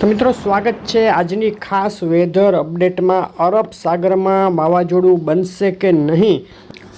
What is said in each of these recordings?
તો મિત્રો, સ્વાગત છે આજની ખાસ વેધર અપડેટમાં. અરબ સાગરમાં વાવાઝોડું બનશે કે નહીં?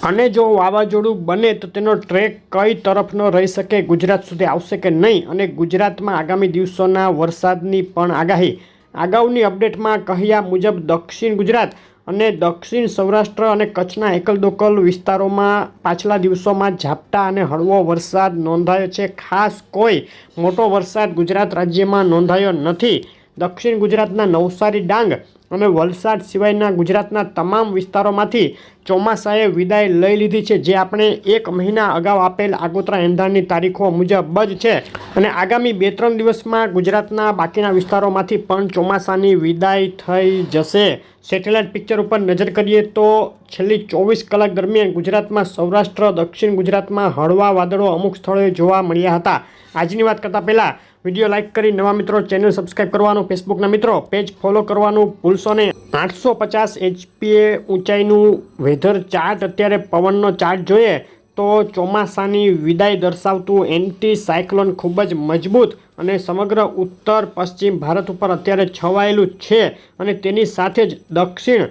અને જો વાવાઝોડું બને તો તેનો ટ્રેક કઈ તરફનો રહી શકે? ગુજરાત સુધી આવશે કે નહીં? અને ગુજરાતમાં આગામી દિવસોના વરસાદની પણ આગાહી. અગાઉની અપડેટમાં કહ્યા મુજબ દક્ષિણ ગુજરાત અને દક્ષિણ સૌરાષ્ટ્ર અને કચ્છના એકલદોકલ વિસ્તારોમાં પાછલા દિવસોમાં ઝાપટા અને હળવો વરસાદ નોંધાયો છે. ખાસ કોઈ મોટો વરસાદ ગુજરાત રાજ્યમાં નોંધાયો નથી. દક્ષિણ ગુજરાતના નવસારી ડાંગ અને વલસાડ સિવાયના ગુજરાતના તમામ વિસ્તારોમાંથી ચોમાસાએ વિદાય લઈ લીધી છે. જે આપણે એક મહિના અગાઉ આપેલ આગોતરા એંધાણની તારીખો મુજબ જ છે. અને આગામી બે ત્રણ દિવસમાં ગુજરાતના બાકીના વિસ્તારોમાંથી પણ ચોમાસાની વિદાય થઈ જશે. સેટેલાઇટ પિક્ચર ઉપર નજર કરીએ તો છેલ્લી ચોવીસ કલાક દરમિયાન ગુજરાતમાં સૌરાષ્ટ્ર, દક્ષિણ ગુજરાતમાં હળવા વાદળો અમુક સ્થળોએ જોવા મળ્યા હતા. આજની વાત કરતાં પહેલાં વીડિયો લાઇક કરી નવા મિત્રો ચેનલ સબસ્ક્રાઇબ કરવાનું, ફેસબુકના મિત્રો પેજ ફોલો કરવાનું ભૂલશો નહીં. આઠસો પચાસ એચપીએ ઊંચાઈનું વેધર ચાર્ટ, અત્યારે પવનનો ચાર્ટ જોઈએ તો ચોમાસાની વિદાય દર્શાવતું એન્ટી સાયક્લોન ખૂબ જ મજબૂત અને સમગ્ર ઉત્તર પશ્ચિમ ભારત ઉપર અત્યારે છવાયેલું છે અને તેની સાથે જ દક્ષિણ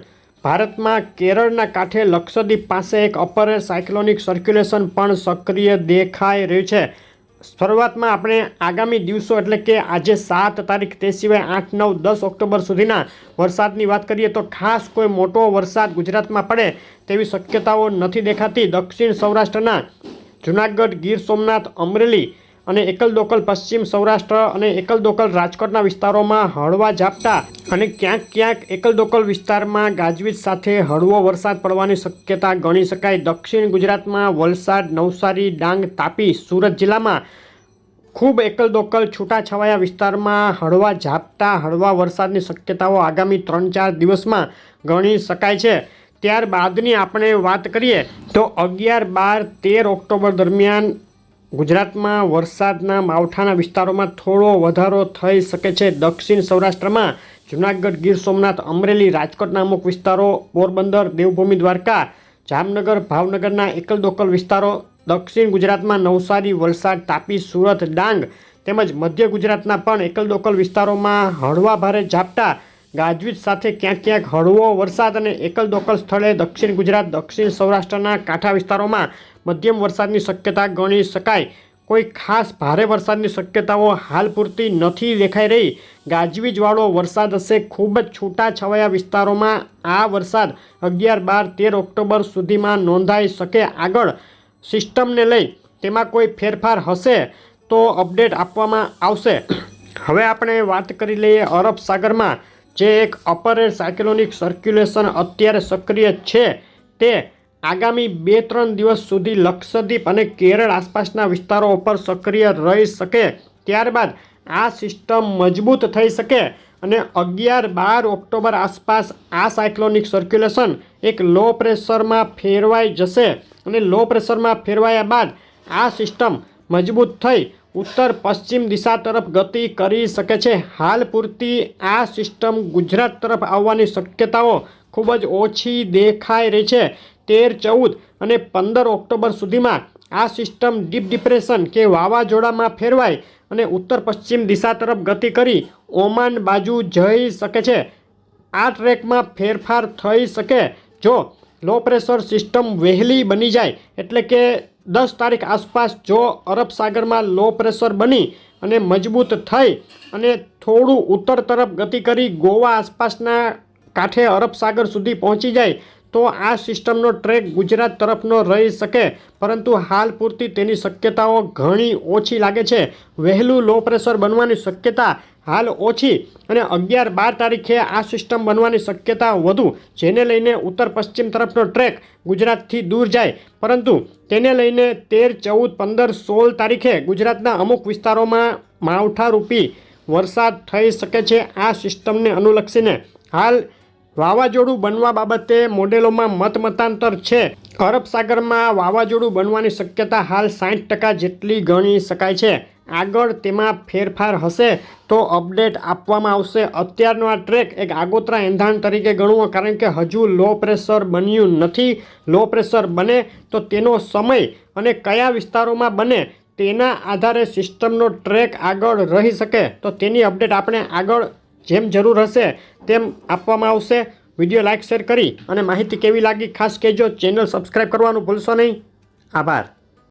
ભારતમાં કેરળના કાંઠે લક્ષદ્વીપ પાસે એક અપર સાયક્લોનિક સર્ક્યુલેશન પણ સક્રિય દેખાઈ રહ્યું છે. શરૂઆતમાં આપણે આગામી દિવસો એટલે કે આજે સાત તારીખ તે સિવાય આઠ, નવ, દસ ઓક્ટોબર સુધીના વરસાદની વાત કરીએ તો ખાસ કોઈ મોટો વરસાદ ગુજરાતમાં પડે તેવી શક્યતાઓ નથી દેખાતી. દક્ષિણ સૌરાષ્ટ્રના જુનાગઢ, ગીર સોમનાથ, અમરેલી અને એકલદોકલ પશ્ચિમ સૌરાષ્ટ્ર અને એકલદોકલ રાજકોટના વિસ્તારોમાં હળવા ઝાપટા અને ક્યાંક ક્યાંક એકલદોકલ વિસ્તારમાં ગાજવીજ સાથે હળવો વરસાદ પડવાની શક્યતા ગણી શકાય. દક્ષિણ ગુજરાતમાં વલસાડ, નવસારી, ડાંગ, તાપી, સુરત જિલ્લામાં ખૂબ એકલદોકલ છૂટાછવાયા વિસ્તારમાં હળવા ઝાપટા, હળવા વરસાદની શક્યતાઓ આગામી ત્રણ ચાર દિવસમાં ગણી શકાય છે. ત્યારબાદની આપણે વાત કરીએ તો અગિયાર બાર તેર ઓક્ટોબર દરમિયાન ગુજરાતમાં વરસાદના માવઠાના વિસ્તારોમાં થોડો વધારો થઈ શકે છે. દક્ષિણ સૌરાષ્ટ્રમાં જુનાગઢ, ગીર સોમનાથ, અમરેલી, રાજકોટના અમુક વિસ્તારો, પોરબંદર, દેવભૂમિ, દ્વારકા, જામનગર, ભાવનગરના એકલદોકલ વિસ્તારો, દક્ષિણ ગુજરાતમાં નવસારી, વલસાડ, તાપી, સુરત, ડાંગ તેમજ મધ્ય ગુજરાતના પણ એકલદોકલ વિસ્તારોમાં હળવા ભારે ઝાપટા. ગાજવીજ સાથે ક્યાંક ક્યાંક હળવો વરસાદ અને એકલદોકલ સ્થળે દક્ષિણ ગુજરાત, દક્ષિણ સૌરાષ્ટ્રના કાંઠા વિસ્તારોમાં મધ્યમ વરસાદની શક્યતા ગણી શકાય. કોઈ ખાસ ભારે વરસાદની શક્યતાઓ હાલ પૂરતી નથી દેખાઈ રહી. ગાજવીજવાળો વરસાદ હશે ખૂબ જ છૂટાછવાયા વિસ્તારોમાં. આ વરસાદ અગિયાર, બાર, તેર ઓક્ટોબર સુધીમાં નોંધાઈ શકે આગળ. સિસ્ટમને લઈ તેમાં કોઈ ફેરફાર હશે તો અપડેટ આપવામાં આવશે. હવે આપણે વાત કરી લઈએ અરબ સાગરમાં. જે એક અપર એર સાયક્લોનિક સર્ક્યુલેશન અત્યારે સક્રિય છે તે આગામી બે ત્રણ દિવસ સુધી લક્ષદ્વીપ અને કેરળ આસપાસના વિસ્તારો ઉપર સક્રિય રહી શકે, ત્યારબાદ આ સિસ્ટમ મજબૂત થઈ શકે અને અગિયાર બાર ઓક્ટોબર આસપાસ આ સાયક્લોનિક સર્ક્યુલેશન એક લો પ્રેશરમાં ફેરવાઈ જશે અને લો પ્રેશરમાં ફેરવાયા બાદ આ સિસ્ટમ મજબૂત થઈ ઉત્તર પશ્ચિમ દિશા તરફ ગતિ કરી શકે છે. હાલ પૂરતી આ સિસ્ટમ ગુજરાત તરફ આવવાની શક્યતાઓ ખૂબ જ ઓછી દેખાઈ રહી છે. તેર, ચૌદ અને પંદર ઓક્ટોબર સુધીમાં આ સિસ્ટમ ડીપ ડિપ્રેશન કે વાવાઝોડામાં ફેરવાય અને ઉત્તર પશ્ચિમ દિશા તરફ ગતિ કરી ઓમાન બાજુ જઈ શકે છે. આ ટ્રેકમાં ફેરફાર થઈ શકે. જો લો પ્રેશર સિસ્ટમ વહેલી બની જાય એટલે કે દસ તારીખ આસપાસ જો અરબ સાગરમાં લો પ્રેશર બની અને મજબૂત થઈ અને થોડું ઉત્તર તરફ ગતિ કરી ગોવા આસપાસના કાંઠે અરબ સાગર સુધી પહોંચી જાય તો આ સિસ્ટમનો ટ્રેક ગુજરાત તરફનો રહી શકે, પરંતુ હાલ પૂરતી તેની શક્યતાઓ ઘણી ઓછી લાગે છે. વહેલું લો પ્રેશર બનવાની શક્યતા હાલ ઓછી અને અગિયાર બાર તારીખે આ સિસ્ટમ બનવાની શક્યતા વધુ, જેને લઈને ઉત્તર પશ્ચિમ તરફનો ટ્રેક ગુજરાતથી દૂર જાય. પરંતુ તેને લઈને તેર, ચૌદ, પંદર, સોળ તારીખે ગુજરાતના અમુક વિસ્તારોમાં માવઠારૂપી વરસાદ થઈ શકે છે આ સિસ્ટમને અનુલક્ષીને. હાલ વાવાઝોડું બનવા બાબતે મોડેલોમાં મત મતાંતર છે. અરબ સાગરમાં વાવાઝોડું બનવાની શક્યતા હાલ સાઠ ટકા જેટલી ગણી શકાય છે. આગળ તેમાં ફેરફાર હશે તો અપડેટ આપવામાં આવશે. અત્યારનો આ ટ્રેક એક આગોતરા એંધાણ તરીકે ગણવો, કારણ કે હજુ લો પ્રેશર બન્યું નથી. લો પ્રેશર બને તો તેનો સમય અને કયા વિસ્તારોમાં બને તેના આધારે સિસ્ટમનો ટ્રેક આગળ રહી શકે. તો તેની અપડેટ આપણે આગળ જેમ જરૂર હશે તેમ આપવામાં આવશે. વીડિયો લાઇક શેર કરી અને માહિતી કેવી લાગી ખાસ કહેજો. ચેનલ સબસ્ક્રાઈબ કરવાનું ભૂલશો નહીં. આભાર.